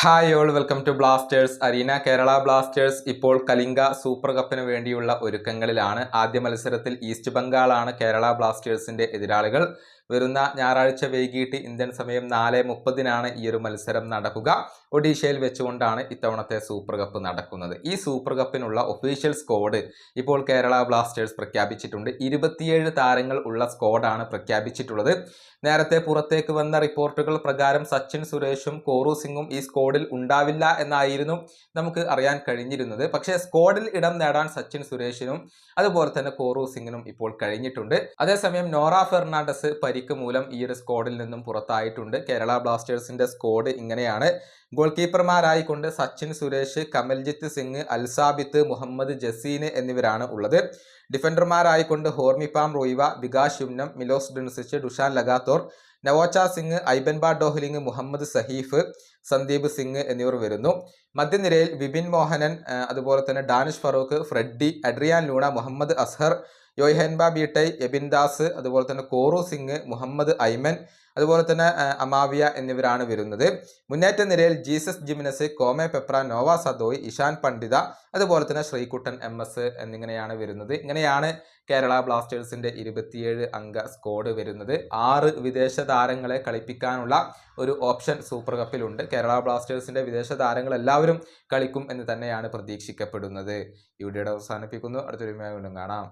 Hi all welcome to Blasters arena Kerala Blasters ഇപ്പോൾ Kalinga super കപ്പിന് വേണ്ടിയുള്ള ഒരുക്കങ്ങളിലാണ്. ആദ്യ മത്സരത്തിൽ ഈസ്റ്റ് ബംഗാളാണ് കേരള ബ്ലാസ്റ്റേഴ്സിന്റെ എതിരാളികൾ. വരുന്ന ഞായറാഴ്ച വൈകിട്ട് ഇന്ത്യൻ സമയം നാല് മുപ്പതിനാണ് ഈ ഒരു മത്സരം നടക്കുക. ഒഡീഷയിൽ വെച്ചുകൊണ്ടാണ് ഇത്തവണത്തെ സൂപ്പർ കപ്പ് നടക്കുന്നത്. ഈ സൂപ്പർ കപ്പിനുള്ള ഒഫീഷ്യൽ സ്കോഡ് ഇപ്പോൾ കേരള ബ്ലാസ്റ്റേഴ്സ് പ്രഖ്യാപിച്ചിട്ടുണ്ട്. ഇരുപത്തിയേഴ് താരങ്ങൾ ഉള്ള സ്കോഡാണ് പ്രഖ്യാപിച്ചിട്ടുള്ളത്. നേരത്തെ പുറത്തേക്ക് വന്ന റിപ്പോർട്ടുകൾ പ്രകാരം സച്ചിൻ സുരേഷും കോറു സിംഗും ഈ സ്കോഡിൽ ഉണ്ടാവില്ല എന്നായിരുന്നു നമുക്ക് അറിയാൻ കഴിഞ്ഞിരുന്നത്. പക്ഷേ സ്കോഡിൽ ഇടം നേടാൻ സച്ചിൻ സുരേഷിനും അതുപോലെ തന്നെ കോറു സിംഗിനും ഇപ്പോൾ കഴിഞ്ഞിട്ടുണ്ട്. അതേസമയം നോറ ഫെർണാണ്ടസ് പരിക്ക് മൂലം ഈ ഒരു സ്ക്വാഡിൽ നിന്നും പുറത്തായിട്ടുണ്ട്. കേരള ബ്ലാസ്റ്റേഴ്സിന്റെ സ്ക്വാഡ് ഇങ്ങനെയാണ്. ഗോൾ കീപ്പർമാരായിക്കൊണ്ട് സച്ചിൻ സുരേഷ് കമൽജിത്ത് സിംഗ് അൽസാബിത്ത് മുഹമ്മദ് ജസീന് എന്നിവരാണ് ഉള്ളത്. ഡിഫൻഡർമാരായിക്കൊണ്ട് Hormipam Ruivah Vikas ഉംനം Milos Drincic Dusan Lagator Naocha Singh Aibanbha Dohling Muhammad Saheef Sandeep Singh എന്നിവർ വരുന്നു. മധ്യനിരയിൽ വിപിൻ മോഹനൻ അതുപോലെ തന്നെ Danish Farooq Freddy Adrian Luna Muhammad Azhar Yoihenba Meitei Ebin Das അതുപോലെ തന്നെ കോറു സിംഗ് മുഹമ്മദ് ഐമൻ അതുപോലെ തന്നെ അമാവിയ എന്നിവരാണ് വരുന്നത്. മുന്നേറ്റ നിരയിൽ Jesus Jimenez Kwame Peprah Noah Sadaoui Ishan Pandita അതുപോലെ തന്നെ ശ്രീകുട്ടൻ എം എസ് എന്നിങ്ങനെയാണ് വരുന്നത്. ഇങ്ങനെയാണ് കേരള ബ്ലാസ്റ്റേഴ്സിന്റെ ഇരുപത്തിയേഴ് അംഗ സ്ക്വാഡ് വരുന്നത്. ആറ് വിദേശ താരങ്ങളെ കളിപ്പിക്കാനുള്ള ഒരു ഓപ്ഷൻ സൂപ്പർ കപ്പിലുണ്ട്. കേരള ബ്ലാസ്റ്റേഴ്സിന്റെ വിദേശ താരങ്ങൾ എല്ലാവരും കളിക്കും എന്ന് തന്നെയാണ് പ്രതീക്ഷിക്കപ്പെടുന്നത്. ഈ അവസാനിപ്പിക്കുന്നു. അടുത്തൊരു കാണാം.